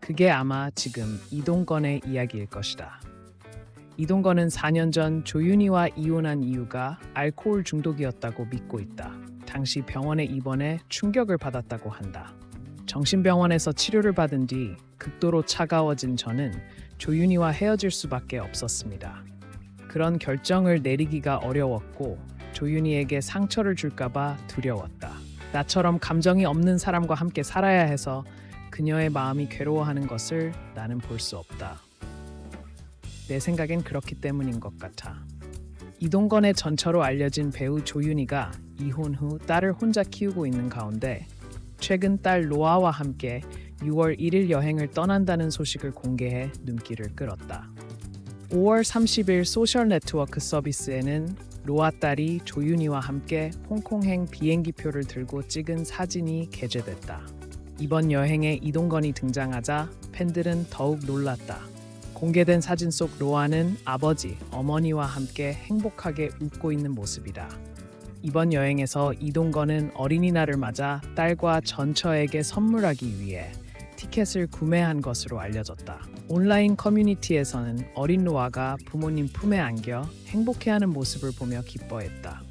그게 아마 지금 이동건의 이야기일 것이다. 이동건은 4년 전 조윤희와 이혼한 이유가 알코올 중독이었다고 믿고 있다. 당시 병원에 입원해 충격을 받았다고 한다. 정신병원에서 치료를 받은 뒤 극도로 차가워진 저는 조윤희와 헤어질 수밖에 없었습니다. 그런 결정을 내리기가 어려웠고 조윤희에게 상처를 줄까봐 두려웠다. 나처럼 감정이 없는 사람과 함께 살아야 해서 그녀의 마음이 괴로워하는 것을 나는 볼 수 없다. 내 생각엔 그렇기 때문인 것 같아. 이동건의 전처로 알려진 배우 조윤희가 이혼 후 딸을 혼자 키우고 있는 가운데 최근 딸 로아와 함께 6월 1일 여행을 떠난다는 소식을 공개해 눈길을 끌었다. 5월 30일 소셜 네트워크 서비스에는 로아 딸이 조윤희와 함께 홍콩행 비행기표를 들고 찍은 사진이 게재됐다. 이번 여행에 이동건이 등장하자 팬들은 더욱 놀랐다. 공개된 사진 속 로아는 아버지, 어머니와 함께 행복하게 웃고 있는 모습이다. 이번 여행에서 이동건은 어린이날을 맞아 딸과 전처에게 선물하기 위해 티켓을 구매한 것으로 알려졌다. 온라인 커뮤니티에서는 어린 로아가 부모님 품에 안겨 행복해하는 모습을 보며 기뻐했다.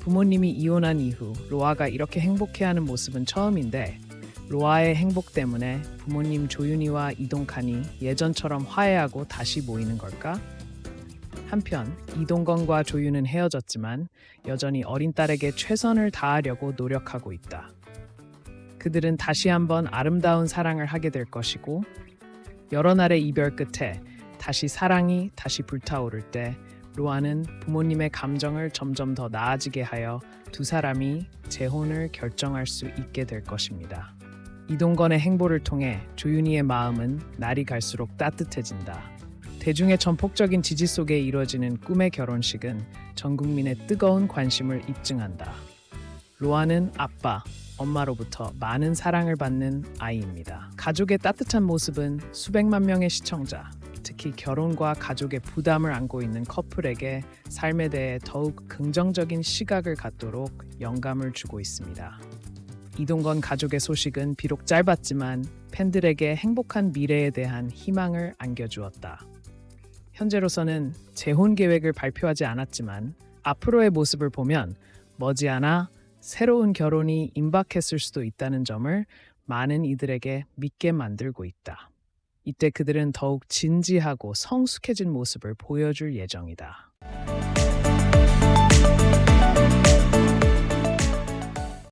부모님이 이혼한 이후 로아가 이렇게 행복해하는 모습은 처음인데 로아의 행복 때문에 부모님 조윤희와 이동칸이 예전처럼 화해하고 다시 모이는 걸까? 한편 이동건과 조윤은 헤어졌지만 여전히 어린 딸에게 최선을 다하려고 노력하고 있다. 그들은 다시 한번 아름다운 사랑을 하게 될 것이고 여러 날의 이별 끝에 다시 사랑이 다시 불타오를 때 로아는 부모님의 감정을 점점 더 나아지게 하여 두 사람이 재혼을 결정할 수 있게 될 것입니다. 이동건의 행보를 통해 조윤희의 마음은 날이 갈수록 따뜻해진다. 대중의 전폭적인 지지 속에 이루어지는 꿈의 결혼식은 전 국민의 뜨거운 관심을 입증한다. 로아는 아빠, 엄마로부터 많은 사랑을 받는 아이입니다. 가족의 따뜻한 모습은 수백만 명의 시청자, 특히 결혼과 가족의 부담을 안고 있는 커플에게 삶에 대해 더욱 긍정적인 시각을 갖도록 영감을 주고 있습니다. 이동건 가족의 소식은 비록 짧았지만 팬들에게 행복한 미래에 대한 희망을 안겨주었다. 현재로서는 재혼 계획을 발표하지 않았지만 앞으로의 모습을 보면 머지않아 새로운 결혼이 임박했을 수도 있다는 점을 많은 이들에게 믿게 만들고 있다. 이때 그들은 더욱 진지하고 성숙해진 모습을 보여줄 예정이다.